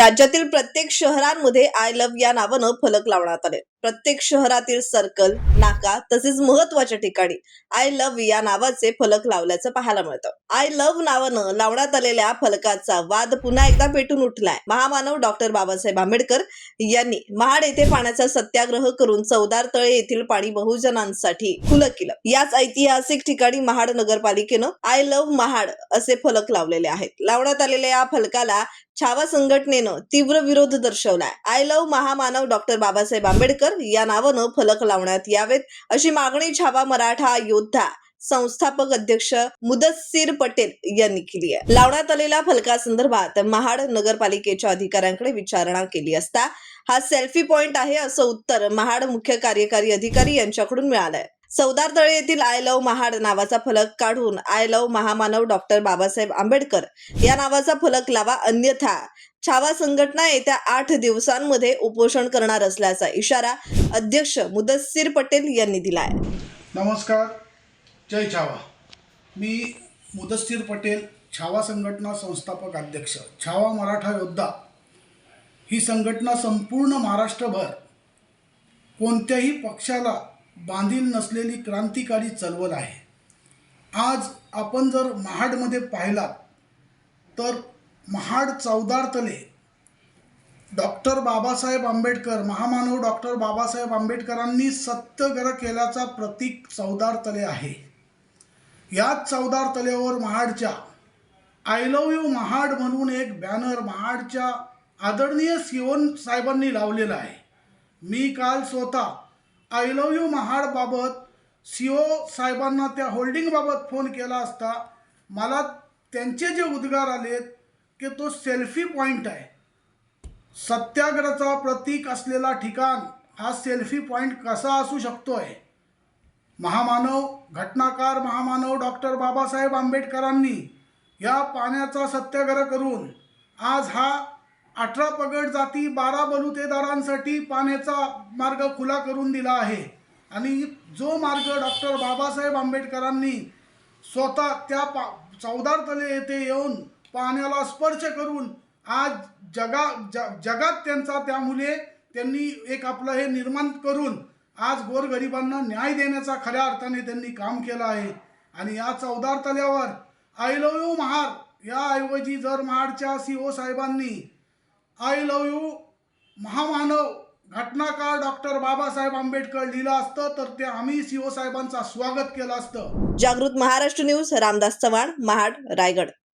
राज्यातील प्रत्येक शहरांमध्ये आय लव्ह या नावानं फलक लावण्यात आले. प्रत्येक शहरातील सर्कल नाका तसेच महत्त्वाच्या ठिकाणी आय लव्ह या नावाचे फलक लावल्याचं पाहायला मिळतं. आय लव्ह नावानं लावण्यात आलेल्या फलकाचा वाद पुन्हा एकदा पेटून उठलाय. महामानव डॉक्टर बाबासाहेब आंबेडकर यांनी महाड येथे पाण्याचा सत्याग्रह करून चौदार तळे येथील पाणी बहुजनांसाठी खुलं केलं. याच ऐतिहासिक ठिकाणी महाड नगरपालिकेनं आय लव्ह महाड असे फलक लावलेले आहेत. लावण्यात आलेल्या या फलकाला छावा संघटनेनं तीव्र विरोध दर्शवलाय. आय लव्ह महामानव डॉक्टर बाबासाहेब आंबेडकर या नावानं फलक लावण्यात यावेत. अशी मागणी छावा मराठा योद्धा संस्थापक अध्यक्ष मुदस्सीर पटेल यांनी केली आहे. लावण्यात आलेल्या फलकासंदर्भात महाड नगरपालिकेच्या अधिकाऱ्यांकडे विचारणा केली असता हा सेल्फी पॉइंट आहे असं उत्तर महाड मुख्य कार्यकारी अधिकारी यांच्याकडून मिळालंय. सौदार तळे येथील आय लव्ह महाड नावाचा फलक काढून आय लव्ह महामानव डॉक्टर बाबासाहेब आंबेडकर या नावाचा फलक लावा अन्यथा छावा संघटना येत्या आठ दिवसांमध्ये उपोषण करणार असल्याचा इशारा अध्यक्ष मुदस्सीर पटेल यांनी दिला आहे नमस्कार जय छावा. मी मुदस्सीर पटेल छावा संघटना संस्थापक अध्यक्ष छावा मराठा योद्धा. ही संघटना संपूर्ण महाराष्ट्रभर कोणत्याही पक्षाला बांधील नसलेली क्रांतिकारी चळवळ आहे. आज आपण जर महाडमध्ये पाहिलात तर महाड चौदार तले डॉक्टर बाबासाहेब आंबेडकर महामानव डॉक्टर बाबासाहेब आंबेडकरांनी सत्याग्रह केल्याचा प्रतीक चौदार तले आहे. याच चौदार तलेवर महाडच्या आय लव्ह यू महाड म्हणून एक बॅनर महाडच्या आदरणीय सिओन साहेबांनी लावलेला आहे. मी काल स्वतः आय लव्ह यू महाडबाबत सी ओ साहेबांना त्या होल्डिंगबाबत फोन केला असता मला त्यांचे जे उद्गार आलेत की तो सेल्फी पॉईंट आहे. सत्याग्रहाचा प्रतीक असलेला ठिकाण हा सेल्फी पॉईंट कसा असू शकतो आहे महामानव घटनाकार महामानव डॉक्टर बाबासाहेब आंबेडकरांनी या पाण्याचा सत्याग्रह करून आज हा अठरा पगड जाती बारा बलुतेदारांसाठी पाण्याचा मार्ग खुला करून दिला आहे. आणि जो मार्ग डॉक्टर बाबासाहेब आंबेडकरांनी स्वतः त्या पा चौदार तले येथे येऊन पाण्याला स्पर्श करून आज जगा ज जगात त्यांचा त्यामुळे त्यांनी एक आपलं हे निर्माण करून आज गोरगरिबांना न्याय देण्याचा खऱ्या अर्थाने त्यांनी काम केलं आहे. आणि या चौदार तल्यावर आय लव्ह यू महार याऐवजी जर महाडच्या सी ओ साहेबांनी आय लव यू महामानव घटनाकार डॉक्टर बाबासाहेब आंबेडकर लिहिलं असतं तर ते आम्ही सी ओ स्वागत केलं असतं. जागृत महाराष्ट्र न्यूज रामदास चव्हाण महाड रायगड.